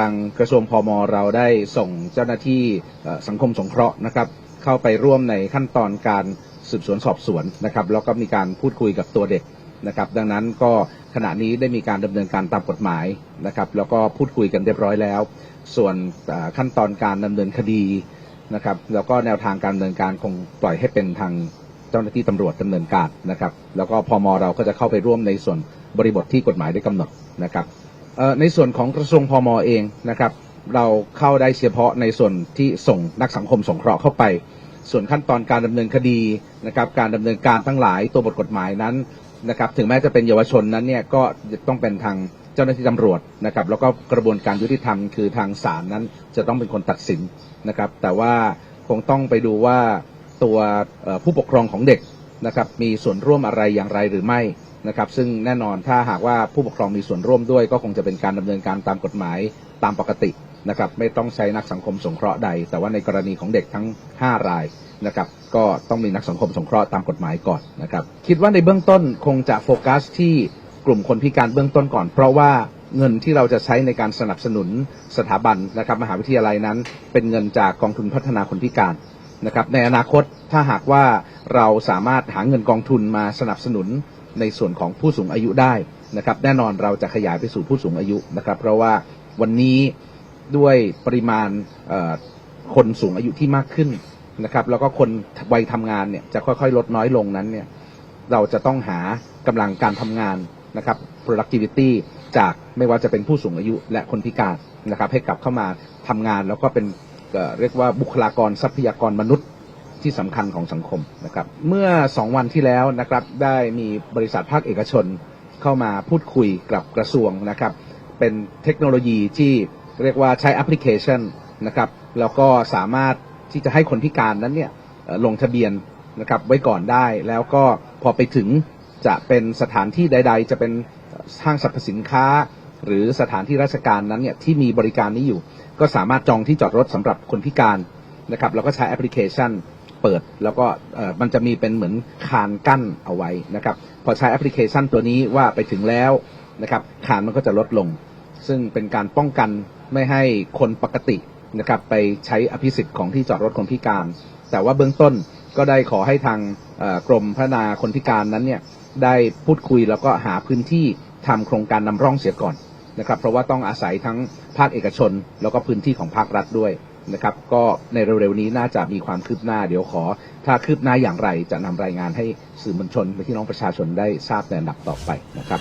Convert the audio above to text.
างกระทรวงพมเราได้ส่งเจ้าหน้าที่สังคมสงเคราะห์นะครับ เข้าไปร่วมในขั้นตอนการสืบสวนสอบสวนนะครับ แล้วก็มีการพูดคุยกับตัวเด็กนะครับ ดังนั้นก็ขณะนี้ได้มีการดำเนินการตามกฎหมายนะครับ แล้วก็พูดคุยกันเรียบร้อยแล้ว ส่วนขั้นตอนการดำเนินคดีนะครับ แล้วก็แนวทางการดำเนินการคงปล่อยให้เป็นทางเจ้าหน้าที่ตำรวจดำเนินการนะครับ แล้วก็พมเราก็จะเข้าไปร่วมในส่วนบริบทที่กฎหมายได้กำหนดนะครับ ในส่วนของกระทรวงพมเองนะครับ เราเข้าได้เฉพาะในส่วนที่ส่งนักสังคมสงเคราะห์เข้าไป ส่วนขั้นตอนการดำเนินคดีนะครับ การดำเนินการทั้งหลายตัวบทกฎหมายนั้นนะครับ ถึงแม้จะเป็นเยาวชนนั้นเนี่ยก็ต้องเป็นทางเจ้าหน้าที่ตำรวจนะครับ แล้วก็กระบวนการยุติธรรมคือทางศาลนั้นจะต้องเป็นคนตัดสินนะครับ แต่ว่าคงต้องไปดูว่าตัวผู้ปกครองของเด็กนะครับ มีส่วนร่วมอะไรอย่างไรหรือไม่ นะครับ ซึ่งแน่นอนถ้าหากว่าผู้ปกครองมีส่วนร่วมด้วย ก็คงจะเป็นการดำเนินการตามกฎหมายตามปกตินะครับ ไม่ต้องใช้นักสังคมสงเคราะห์ใด แต่ว่าในกรณีของเด็กทั้ง 5 รายนะครับ ก็ต้องมีนักสังคมสงเคราะห์ตามกฎหมายก่อนนะครับ คิดว่าในเบื้องต้นคงจะโฟกัสที่กลุ่มคนพิการเบื้องต้นก่อน เพราะว่าเงินที่เราจะใช้ในการสนับสนุนสถาบันนะครับมหาวิทยาลัยนั้น เป็นเงินจากกองทุนพัฒนาคนพิการ นะครับในอนาคตถ้าหากว่าเราสามารถหาเงินกองทุนมาสนับสนุนในส่วนของผู้สูงอายุได้นะครับ แน่นอนเราจะขยายไปสู่ผู้สูงอายุนะครับ เพราะว่าวันนี้ด้วยปริมาณคนสูงอายุที่มากขึ้นนะครับแล้วก็คนวัยทำงานเนี่ยจะค่อยๆ ลดน้อยลงนั้นเนี่ยเราจะต้องหากำลังการทำงานนะครับ productivity จากไม่ว่าจะเป็นผู้สูงอายุและคนพิการนะครับให้กลับเข้ามาทำงานแล้วก็เป็น เรียกว่าบุคลากรทรัพยากรมนุษย์ที่สำคัญของสังคมนะครับ เมื่อ 2 วันที่แล้วนะครับได้มีบริษัทภาคเอกชนเข้ามาพูดคุยกับกระทรวงนะครับ เป็นเทคโนโลยีที่เรียกว่าใช้แอปพลิเคชันนะครับแล้วก็สามารถที่จะให้คนพิการนั้นเนี่ยลงทะเบียนนะครับไว้ก่อนได้แล้วก็พอไปถึงจะเป็นสถานที่ใด ๆ จะเป็นห้างสรรพสินค้า หรือสถานที่ราชการนั้นเนี่ยที่มีบริการนี้อยู่ ก็สามารถจองที่จอดรถสำหรับคนพิการนะครับแล้วก็ใช้แอปพลิเคชันเปิด แล้วก็มันจะมีเป็นเหมือนคานกั้นเอาไว้นะครับพอใช้แอปพลิเคชันตัวนี้ว่าไปถึงแล้วนะครับคานมันก็จะลดลง ซึ่งเป็นการป้องกันไม่ให้คนปกตินะครับไปใช้อภิสิทธิ์ของที่จอดรถคนพิการ แต่ว่าเบื้องต้นก็ได้ขอให้ทางกรมพัฒนาคนพิการนั้นเนี่ยได้พูดคุยแล้วก็หาพื้นที่ทำโครงการนำร่องเสียก่อน นะครับ เพราะว่าต้องอาศัยทั้งภาคเอกชน แล้วก็พื้นที่ของภาครัฐด้วยนะครับ ก็ในเร็วๆนี้น่าจะมีความคืบหน้า เดี๋ยวขอ ถ้าคืบหน้าอย่างไรจะนำรายงานให้สื่อมวลชนและพี่น้องประชาชนได้ทราบในอันดับต่อไปนะครับ